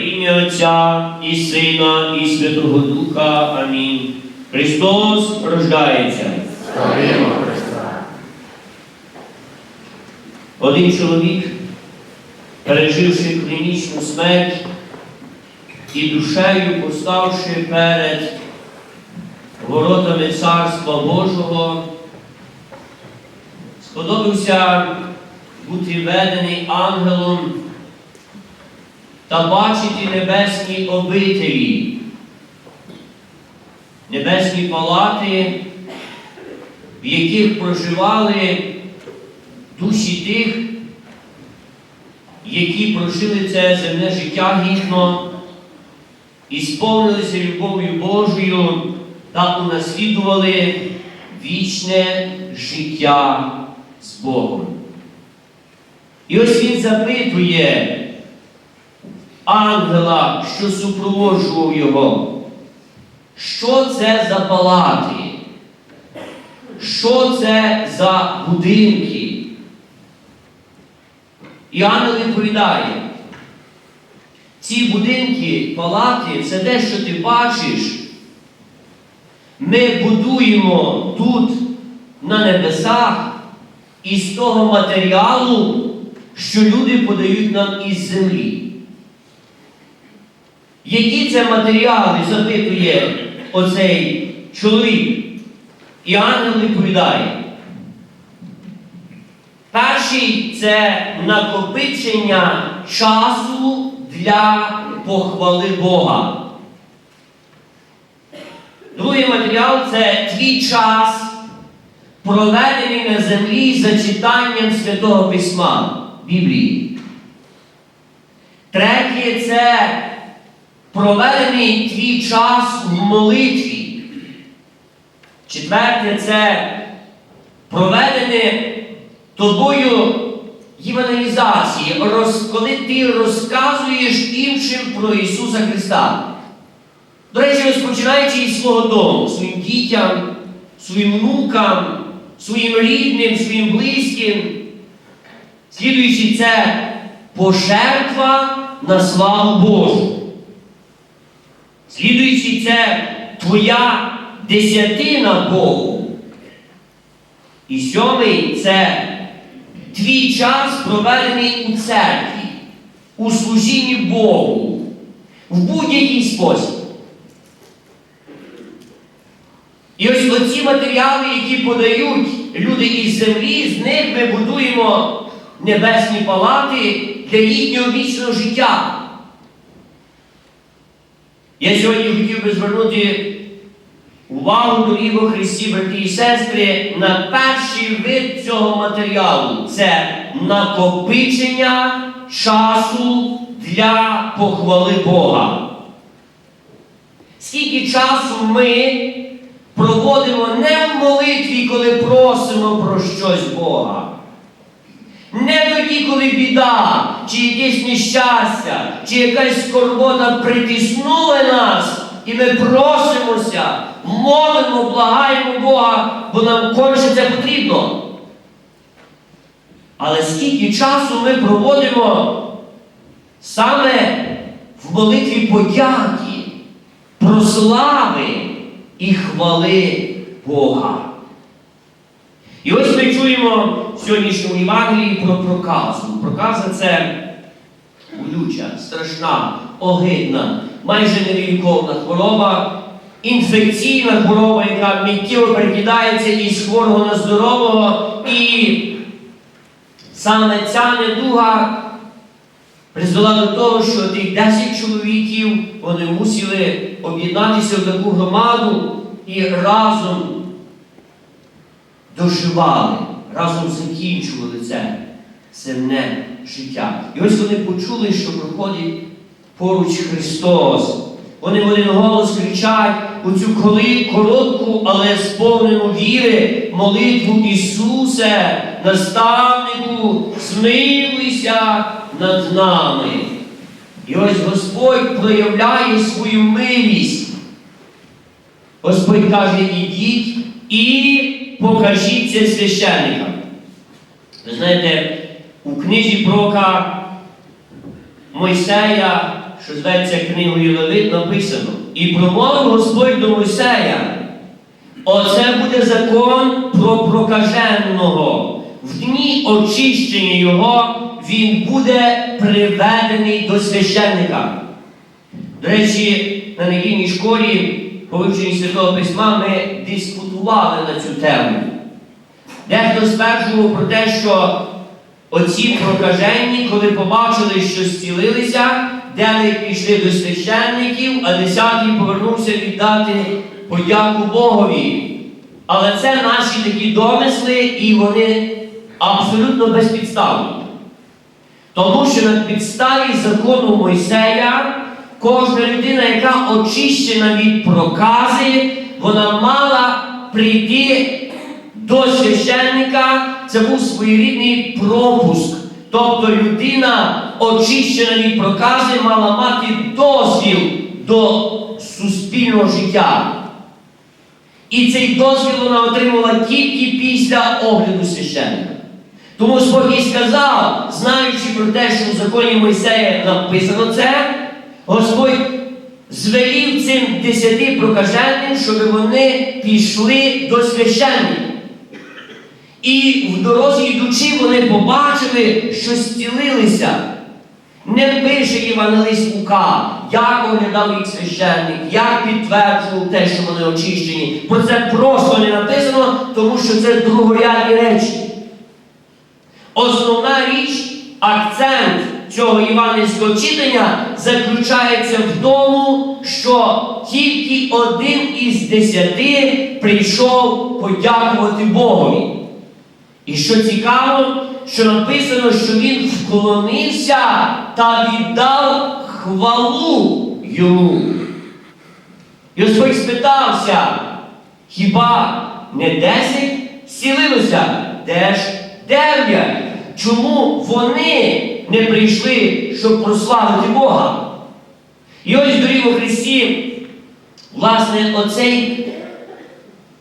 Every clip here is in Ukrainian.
ім'я Отця і Сина, і Святого Духа. Амінь. Христос рождається. Славімо Христа. Один чоловік, переживши клінічну смерть і душею поставши перед воротами Царства Божого, сподобався бути ведений ангелом та бачити небесні обителі, небесні палати, в яких проживали душі тих, які прожили це земне життя гідно і сповнилися любов'ю Божою та унаслідували вічне життя з Богом. І ось він запитує ангела, що супроводжував його, що це за палати? Що це за будинки? І ангел відповідає, ці будинки, палати, це те, що ти бачиш. Ми будуємо тут, на небесах, із того матеріалу, що люди подають нам із землі. Які це матеріали, запитує оцей чоловік. І ангел відповідає. Перший це накопичення часу для похвали Бога. Другий матеріал це твій час, проведений на землі за читанням Святого Письма Біблії. Третє це проведений твій час в молитві. Четверте це проведене тобою євангелізації, коли ти розказуєш іншим про Ісуса Христа. До речі, розпочинаючи із свого дому, своїм дітям, своїм внукам, своїм рідним, своїм близьким, слідуючи це пожертва на славу Божу. Слідуючи це твоя десятина Богу. І сьомий це твій час проведений у церкві, у служінні Богу, в будь-який спосіб. І ось оці матеріали, які подають люди із землі, з них ми будуємо небесні палати для їхнього вічного життя. Я сьогодні хотів би звернути увагу дорогі у Христі, брати і сестри, на перший вид цього матеріалу це накопичення часу для похвали Бога. Скільки часу ми проводимо не в молитві, коли просимо про щось Бога. Не тоді, коли біда, чи якесь нещастя, чи якась скорбота притиснули нас, і ми просимося, молимо, благаємо Бога, бо нам конче це потрібно. Але скільки часу ми проводимо саме в молитві подяки, прослави і хвали Бога. І ось ми чуємо в сьогоднішньому Євангелії про проказу. Проказа це болюча, страшна, огидна, майже невіліковна хвороба, інфекційна хвороба, яка миттєво перекидається із хворого на здорового. І саме ця недуга призвела до того, що тих 10 чоловіків вони мусили об'єднатися в таку громаду і разом доживали, разом закінчували це земне життя. І ось вони почули, що проходить поруч Христос. Вони в один голос кричать у цю коли коротку, але сповнену віри молитву Ісусе, наставнику, змилуйся над нами. І ось Господь проявляє свою милість. Господь каже, ідіть і покажіть це священникам. Ви знаєте, у книзі пророка Мойсея що зветься книгою Левит, написано. І промовив Господь до Мойсея. Оце буде закон про прокаженого. В дні очищення його він буде приведений до священника. До речі, на недільній школі по вивченні Святого Письма ми дискутували на цю тему. Дехто стверджував про те, що оці прокажені, коли побачили, що зцілилися, дев'ять пішли до священників, а десятий повернувся віддати подяку Богові. Але це наші такі домисли, і вони абсолютно безпідставні. Тому що на підставі закону Мойсея кожна людина, яка очищена від прокази, вона мала прийти до священника, це був своєрідний пропуск. Тобто людина, очищена від прокази, мала мати дозвіл до суспільного життя. І цей дозвіл вона отримала тільки після огляду священника. Тому Господь і сказав, знаючи про те, що в законі Мойсея написано це, Господь звелів цим десяти прокаженим, щоб вони пішли до священника. І в дорозі йдучи, вони побачили, що зцілилися. Не пише Євангелист Лука, як оглядав їх священник, як підтверджував те, що вони очищені. Про це просто не написано, тому що це другорядні речі. Основна річ, акцент цього євангельського читання заключається в тому, що тільки один із десяти прийшов подякувати Богові. І що цікаво, що написано, що він вклонився та віддав хвалу йому. Господь спитався, хіба не десять зцілилося? Де ж дев'ять? Чому вони не прийшли, щоб прославити Бога? І ось доріг у Христі, власне, оцей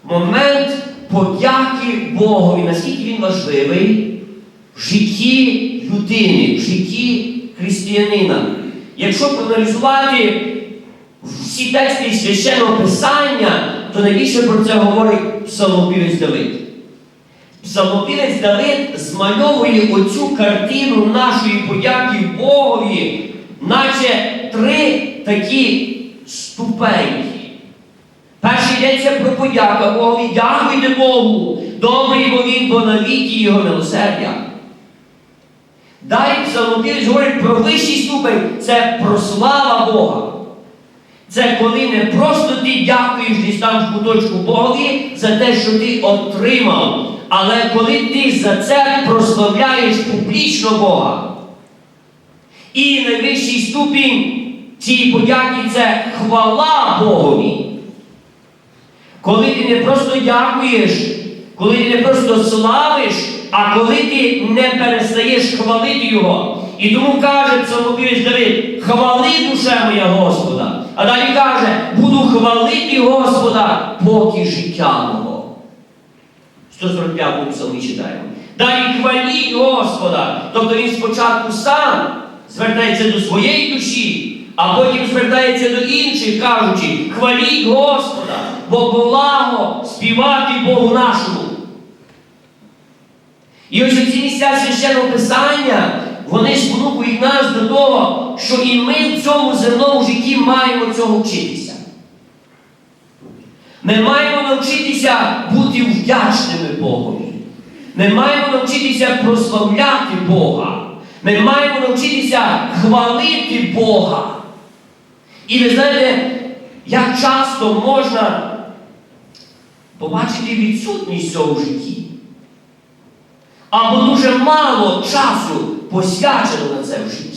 момент подяки Богові, наскільки він важливий в житті людини, в житті християнина. Якщо проаналізувати всі тексти священного Писання, то найбільше про це говорить псалмопівець Давид. Псалмопівець Давид змальовує оцю картину нашої подяки Богові, наче три такі ступеньки. Перший йдеться про подяка Богові, дякуйте Богу, добрий бо він, бо навіки його милосердя. Далі псалмопівець говорить про вищий ступень це прослава Бога. Це коли не просто ти дякуєш десь там в куточку Богові за те, що ти отримав, але коли ти за це прославляєш публічно Бога. І найвищий ступінь цієї подяки це хвала Богові. Коли ти не просто дякуєш, коли ти не просто славиш, а коли ти не перестаєш хвалити Його. І тому каже псалмопівець Давид, хвали душе моя Господа. А далі каже, буду хвалити Господа, поки життя мого. 145 псалмі читаємо. Далі хваліть Господа. Тобто він спочатку сам звертається до своєї душі, а потім звертається до інших, кажучи, хваліть Господа, бо благо співати Богу нашому. І ось ці місця священного Писання, вони того, що і ми в цьому земному житті маємо цього вчитися. Ми маємо навчитися бути вдячними Богові. Ми маємо навчитися прославляти Бога. Ми маємо навчитися хвалити Бога. І ви знаєте, як часто можна побачити відсутність цього в житті. Або дуже мало часу посвячено на це в житті.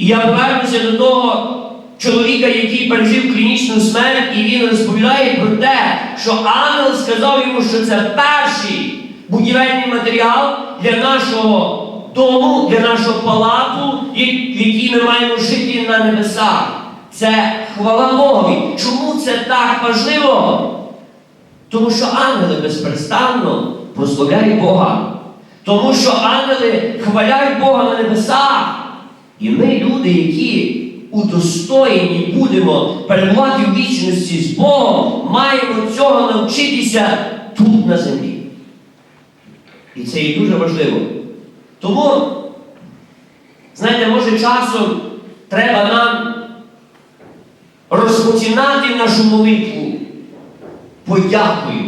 І я повернуся до того чоловіка, який пережив клінічну смерть, і він розповідає про те, що ангел сказав йому, що це перший будівельний матеріал для нашого дому, для нашого палату, в якій ми маємо жити на небесах. Це хвала Богові. Чому це так важливо? Тому що ангели безперестанно прославляють Бога. Тому що ангели хваляють Бога на небесах. І ми, люди, які удостоєні будемо перебувати в вічності з Богом, маємо цього навчитися тут на землі. І це є дуже важливо. Тому, знаєте, може часом треба нам розпочинати нашу молитву подякою.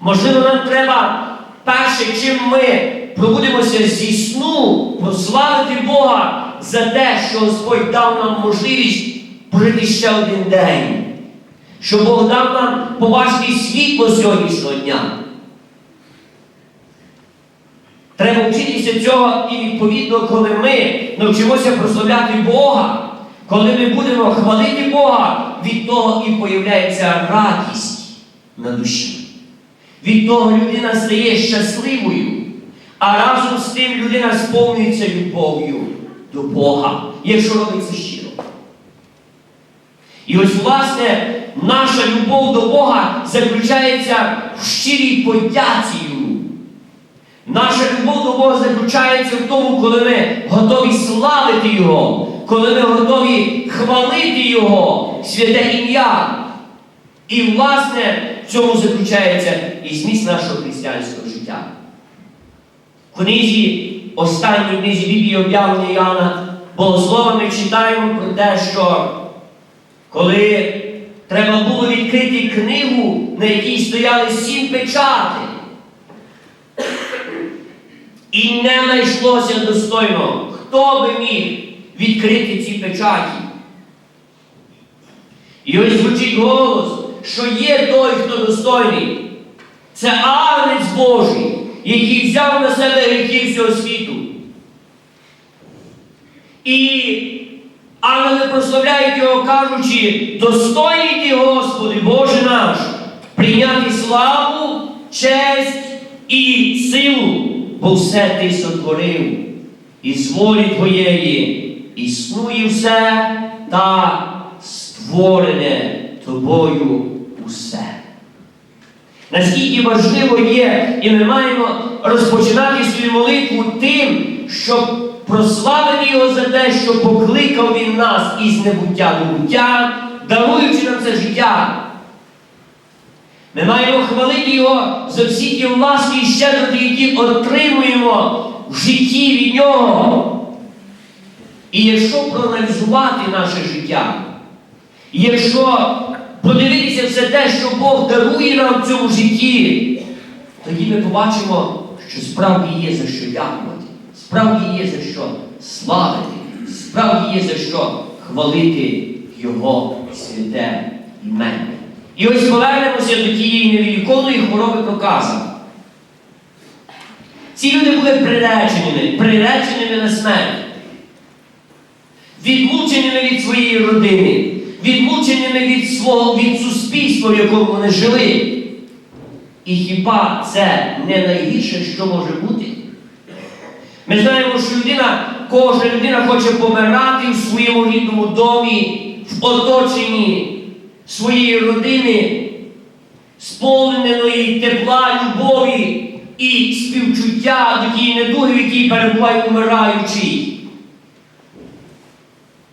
Можливо, нам треба перше, чим ми пробудемося зі сну, прославити Бога за те, що Господь дав нам можливість прожити ще один день. Що Бог дав нам побачити світло сьогоднішнього дня. Треба вчитися цього і відповідно, коли ми навчимося прославляти Бога, коли ми будемо хвалити Бога, від того і появляється радість на душі. Від того людина стає щасливою, а разом з тим людина сповнюється любов'ю до Бога, якщо робить це щиро. І ось, власне, наша любов до Бога заключається в щирій подяці йому. Наша любов до Бога заключається в тому, коли ми готові славити Його, коли ми готові хвалити Його, святе ім'я. І, власне, в цьому заключається і зміст нашого християнського життя. В книзі, останній книзі Біблії об'явлення Іоанна, Богослова ми читаємо про те, що коли треба було відкрити книгу, на якій стояли сім печати, і не знайшлося достойно, хто би міг відкрити ці печаті. І ось звучить голос, що є той, хто достойний. Це Агнець Божий, який взяв на себе гріхи всього світу. І ангели прославляють його, кажучи, достойний ти, Господи, Боже наш, прийняти славу, честь і силу, бо все ти сотворив, і з волі Твоєї існує все та створене тобою усе. Наскільки важливо є, і ми маємо розпочинати свою молитву тим, щоб прославити Його за те, що покликав Він нас із небуття до буття, даруючи нам це життя. Ми маємо хвалити Його за всі ті ласки і щедроти, які отримуємо в житті від Нього. І якщо проаналізувати наше життя, якщо подивитися все те, що Бог дарує нам в цьому житті, тоді ми побачимо, що справді є за що дякувати, справді є за що славити, справді є за що хвалити Його святе ім'я. І ось повернемося до тієї невіліконої хвороби проказа. Ці люди були приреченими, приреченими на смерть, відлученими від своєї родини, відлученими від свого від суспільства, в якому вони жили. І хіба це не найгірше, що може бути? Ми знаємо, що людина, кожна людина хоче помирати в своєму рідному домі, в оточенні своєї родини, сповненої тепла, любові і співчуття до тієї недуги, в якій перебуває умираючий.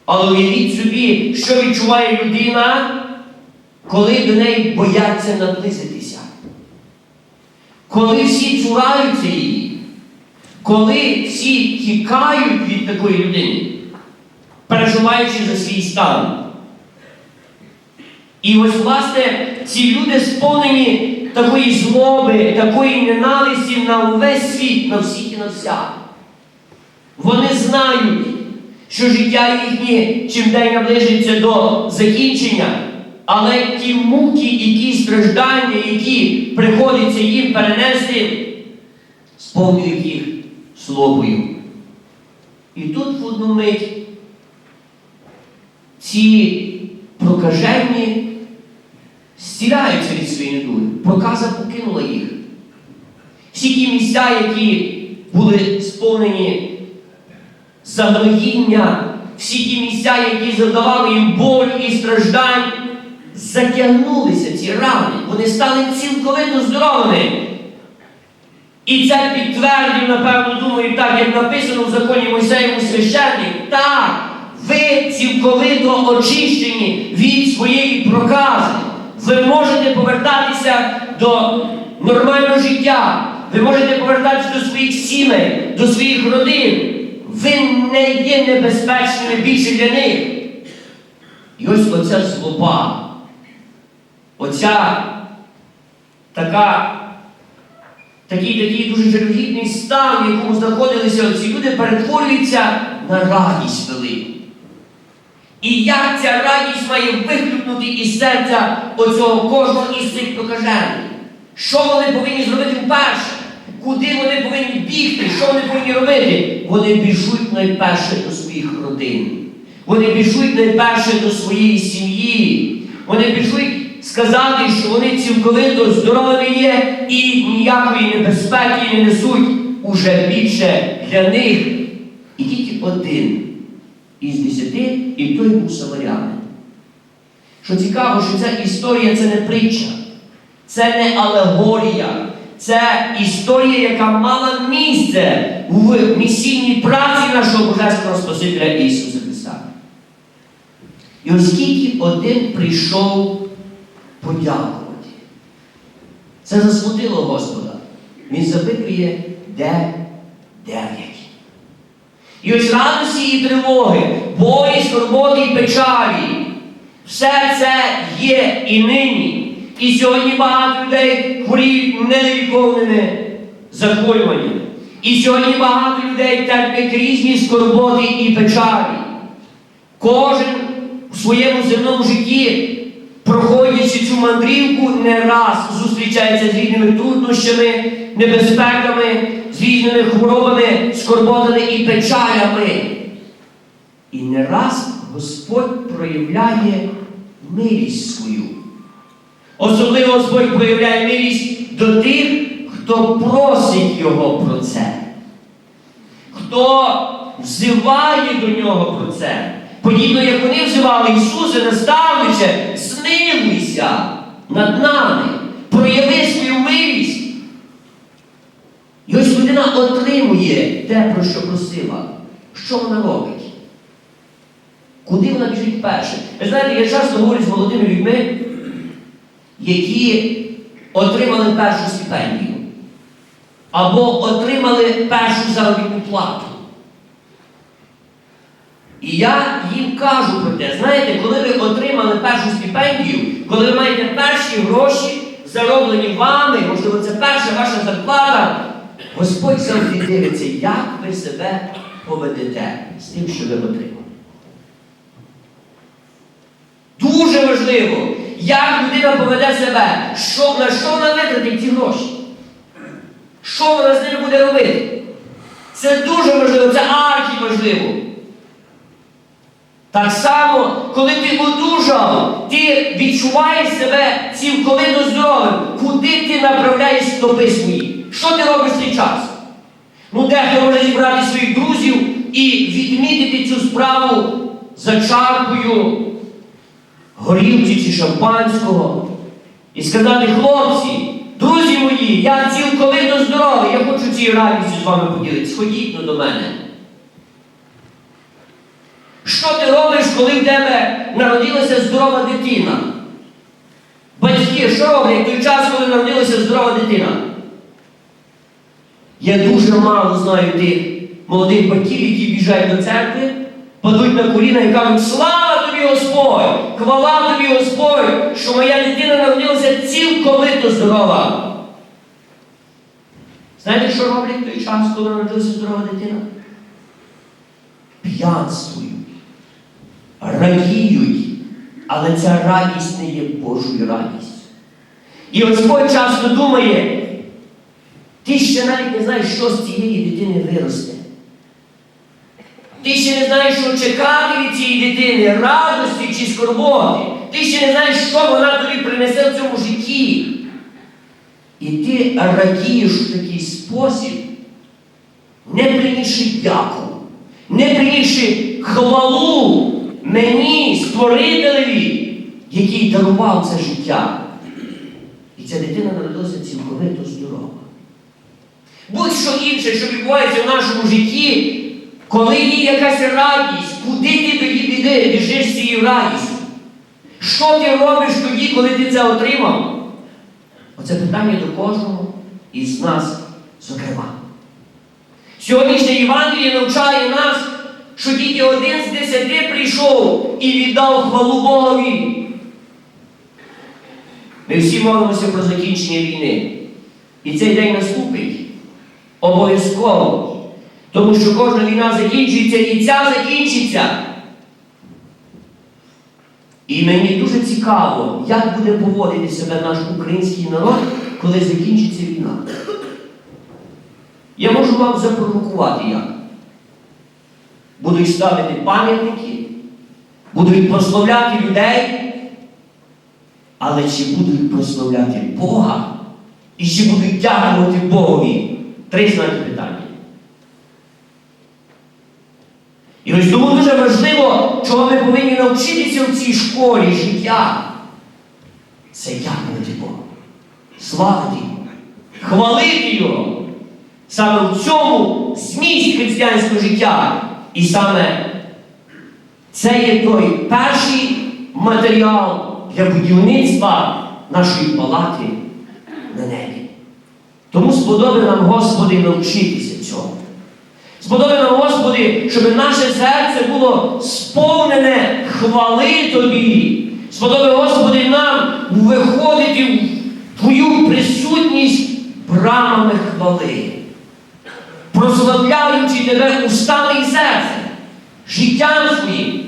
Але уявіть собі, що відчуває людина, коли до неї бояться наблизитися. Коли всі цураються її, коли всі тікають від такої людини, переживаючи за свій стан. І ось, власне, ці люди сповнені такої злоби, такої ненависті на увесь світ, на всіх і на вся. Вони знають, що життя їхнє чим день наближиться до закінчення, але ті муки і ті страждання, які приходиться їм перенести, сповнюють їх злобою. І тут в одну мить ці прокажені стіляються від своєї недуги. Проказа покинула їх. Всі ті місця, які були сповнені загноїння, всі ті місця, які завдавали їм боль і страждань, затягнулися ці рани. Вони стали цілковито здоровими. І це підтвердив, напевно, думаю, так, як написано в законі Мойсеєву священник. Так, ви цілковито очищені від своєї прокази. Ви можете повертатися до нормального життя. Ви можете повертатися до своїх сімей, до своїх родин. Ви не є небезпечними більше для них. І ось оця злоба, оця така такий такий дуже жалюгідний стан, в якому знаходилися ці люди, перетворюється на радість велику. І як ця радість має вихлюпнути із серця оцього кожного із цих прокажених? Що вони повинні зробити вперше? Куди вони повинні бігти? Що вони повинні робити? Вони біжуть найперше до своїх родин. Вони біжуть найперше до своєї сім'ї. Вони біжуть сказати, що вони цілковито здорові є і ніякої небезпеки не несуть уже більше для них. І тільки один із десяти, і той був самарянин. Що цікаво, що ця історія це не притча, це не алегорія, це історія, яка мала місце в місійній праці нашого Божественного Спасителя Ісуса Христа. І оскільки один прийшов подякувати, це засмутило Господа. Він запитує, де дев'ять. І ось радості і тривоги, болі, скорботи і печалі. Все це є і нині. І сьогодні багато людей хворіють нелікованими захворюваннями. І сьогодні багато людей терпять різні скорботи і печалі. Кожен у своєму земному житті, проходячи цю мандрівку, не раз зустрічається з різними труднощами, небезпеками, з різними хворобами, скорботами і печалями. І не раз Господь проявляє милість свою. Особливо Господь проявляє милість до тих, хто просить Його про це, хто взиває до нього про це. Подібно, як вони взивали Ісуса, наставниче, змилуйся над нами, прояви свою милість. І ось людина отримує те, про що просила. Що вона робить? Куди вона біжить перше? Ви знаєте, я часто говорю з молодими людьми, які отримали першу стипендію або отримали першу заробітну плату. І я їм кажу про те, знаєте, коли ви отримали першу стипендію, коли ви маєте перші гроші, зароблені вами, можливо, це перша ваша зарплата, Господь завжди дивиться, як ви себе поведете з тим, що ви отримали. Дуже важливо, як людина поведе себе, що, на що вона витратить ці гроші. Що вона з ними буде робити? Це дуже важливо, це архі важливо. Так само, коли ти одужав, ти відчуваєш себе цілковито здоровим, куди ти направляєш стопи свої? Що ти робиш в цей час? Ну, дехто може зібрати своїх друзів і відмітити цю справу за чаркою горілки чи шампанського і сказати, хлопці, друзі мої, я цілковито здоровий, я хочу цією радістю з вами поділитися. Ходіть ну, до мене. Що ти робиш, коли в тебе народилася здорова дитина? Батьки, що роблять той час, коли народилася здорова дитина? Я дуже мало знаю тих молодих батьків, які біжать до церкви, падуть на коліна і кажуть, слава Господь! Хвала тобі Господь, що моя дитина народилася цілковито здорова. Знаєте, що роблять той час, коли народилася здорова дитина? П'янствують, радіють, але ця радість не є Божою радістю. І Господь часто думає, ти ще навіть не знаєш, що з цієї дитини виросте. Ти ще не знаєш, що чекати від цієї дитини, радості чи скорботи. Ти ще не знаєш, що вона тобі принесе в цьому житті. І ти радієш в такий спосіб, не принісши дяку, не принісши хвалу мені, створителеві, який дарував це життя. І ця дитина народилася цілковито здорова. будь-що інше, що відбувається в нашому житті, коли є якась радість, куди ти тоді піди, біжиш цією радістю? Що ти робиш тоді, коли ти це отримав? Оце питання до кожного із нас, зокрема. Сьогоднішнє Євангеліє навчає нас, що тільки один з десяти прийшов і віддав хвалу Богові. Ми всі молимося про закінчення війни. І цей день наступить обов'язково. Тому що кожна війна закінчується і ця закінчиться. І мені дуже цікаво, як буде поводити себе наш український народ, коли закінчиться війна. Я можу вам запровокувати як. Будуть ставити пам'ятники, будуть прославляти людей, але чи будуть прославляти Бога? І чи будуть дякувати Богові? Три знаки питання. І ось тому дуже важливо, чого ми повинні навчитися в цій школі життя. Це дякувати Богу, славити хвалити Його. Саме в цьому зміст християнського життя. І саме це є той перший матеріал для будівництва нашої палати на небі. Тому сподоби нам, Господи, навчитися цього. Сподоби Господи, щоб наше серце було сповнене хвали Тобі. Сподоби, Господи, нам виходити в Твою присутність брамами хвали, прославляючи Тебе устами і серцем, життям своїм,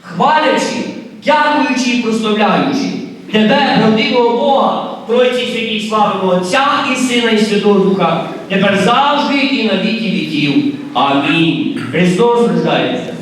хвалячи, дякуючи і прославляючи Тебе, правдивого Бога, Тройці святій славимо Отця і Сина і Святого Духа, тепер завжди і на віки віків. Амінь. Христос рождається.